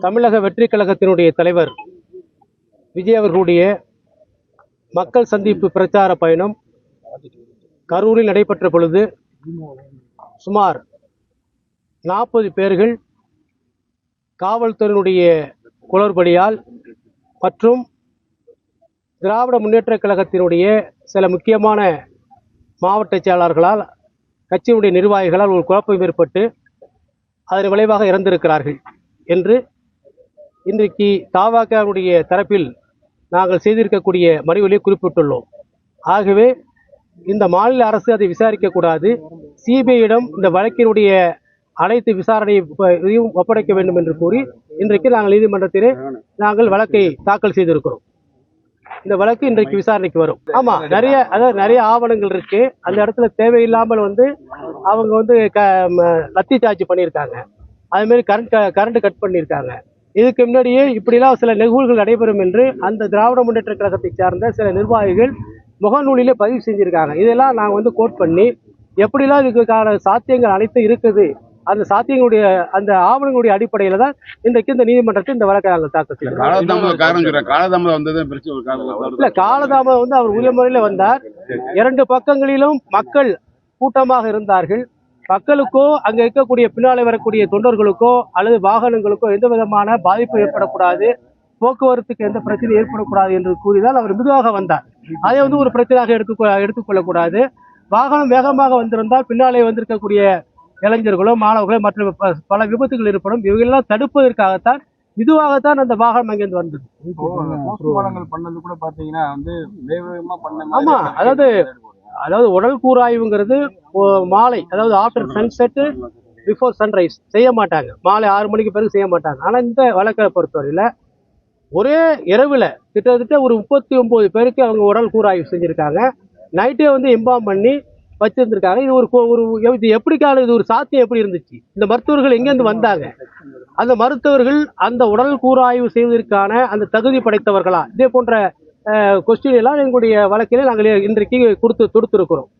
தமிழக வெற்றி கழகத்தினுடைய தலைவர் விஜய் அவர்களுடைய மக்கள் சந்திப்பு பிரச்சார பயணம் கரூரில் நடைபெற்ற பொழுது சுமார் நாற்பது பேர்கள் காவல்துறையினுடைய குளறுபடியால் மற்றும் திராவிட முன்னேற்றக் கழகத்தினுடைய சில முக்கியமான மாவட்ட செயலாளர்களால் கட்சியினுடைய நிர்வாகிகளால் ஒரு குழப்பம் ஏற்பட்டு அதன் விளைவாக இறந்திருக்கிறார்கள் என்று இன்றைக்கு தாவாக்காவுடைய தரப்பில் நாங்கள் செய்திருக்கக்கூடிய மனுவிலே குறிப்பிட்டுள்ளோம். ஆகவே இந்த மாநில அரசு அதை விசாரிக்கக்கூடாது. சிபிஐயிடம் இந்த வழக்கினுடைய அனைத்து விசாரணையை இதையும் ஒப்படைக்க வேண்டும் என்று கூறி இன்றைக்கு நாங்கள் நீதிமன்றத்திலே நாங்கள் வழக்கை தாக்கல் செய்திருக்கிறோம். இந்த வழக்கு இன்றைக்கு விசாரணைக்கு வரும். ஆமா நிறைய அதாவது நிறைய ஆவணங்கள் இருக்கு. அந்த இடத்துல தேவையில்லாமல் வந்து அவங்க வந்து க ம- லத்தி சார்ஜ் பண்ணியிருக்காங்க. அது மாதிரி கரண்ட் கரண்ட் கட் பண்ணியிருக்காங்க. இதுக்கு முன்னாடியே இப்படிலாம் சில நிகழ்வுகள் நடைபெறும் என்று அந்த திராவிட முன்னேற்ற கழகத்தை சார்ந்த சில நிர்வாகிகள் முகநூலிலே பதிவு செஞ்சிருக்காங்க. இதெல்லாம் நாங்கள் வந்து கோட் பண்ணி எப்படிலாம் இதுக்கான சாத்தியங்கள் அனைத்தும் இருக்குது அந்த சாத்தியங்களுடைய அந்த ஆவணங்களுடைய அடிப்படையில தான் இன்றைக்கு இந்த நீதிமன்றத்தில் இந்த வழக்கை நாங்கள் தாக்கல் இல்ல காலதாமதம் வந்து அவர் உரிய முறையில வந்தார். இரண்டு பக்கங்களிலும் மக்கள் கூட்டமாக இருந்தார்கள். மக்களுக்கோ அங்க இருக்கக்கூடிய பின்னாலே வரக்கூடிய தொண்டர்களுக்கோ அல்லது வாகனங்களுக்கோ எந்த விதமான பாதிப்பு ஏற்படக்கூடாது. போக்குவரத்துக்கு எந்த பிரச்சனையும் ஏற்படக்கூடாது என்று கூறிதான் அவர் மெதுவாக வந்தார். அதை வந்து ஒரு பிரச்சனையாக எடுத்துக்கொ எடுத்துக்கொள்ளக்கூடாது வாகனம் வேகமாக வந்திருந்தால் பின்னாலே வந்திருக்கக்கூடிய இளைஞர்களோ மாணவர்களோ மற்ற பல விபத்துகள் ஏற்படும். இவையெல்லாம் தடுப்பதற்காகத்தான் இதுவாகத்தான் அந்த வாகனம் அங்கிருந்து வந்தது. பண்ணது கூட பாத்தீங்கன்னா வந்து வேகமா பண்ண ஆமா, அதாவது அதாவது உடல் கூராய்வுங்கிறது மாலை அதாவது ஆஃப்டர் சன்செட்டு பிஃபோர் சன்ரைஸ் செய்ய மாட்டாங்க. மாலை ஆறு மணிக்கு பிறகு செய்ய மாட்டாங்க. ஆனால் இந்த வழக்கை பொறுத்தவரையில் ஒரே இரவில் கிட்டத்தட்ட ஒரு முப்பத்தி ஒம்பது பேருக்கு அவங்க உடல் கூராய்வு செஞ்சுருக்காங்க. நைட்டே வந்து இம்பாம் பண்ணி வச்சுருந்துருக்காங்க. இது ஒரு கோ- ஒரு இது எப்படிக்கான இது ஒரு சாத்தியம் எப்படி இருந்துச்சு? இந்த மருத்துவர்கள் எங்கேருந்து வந்தாங்க? அந்த மருத்துவர்கள் அந்த உடல் கூராய்வு செய்வதற்கான அந்த தகுதி படைத்தவர்களா? இதே போன்ற கொஸ்டின் எல்லாம் எங்களுடைய வழக்கில் நாங்கள் இன்றைக்கு கொடுத்து தொடுத்திருக்கிறோம்.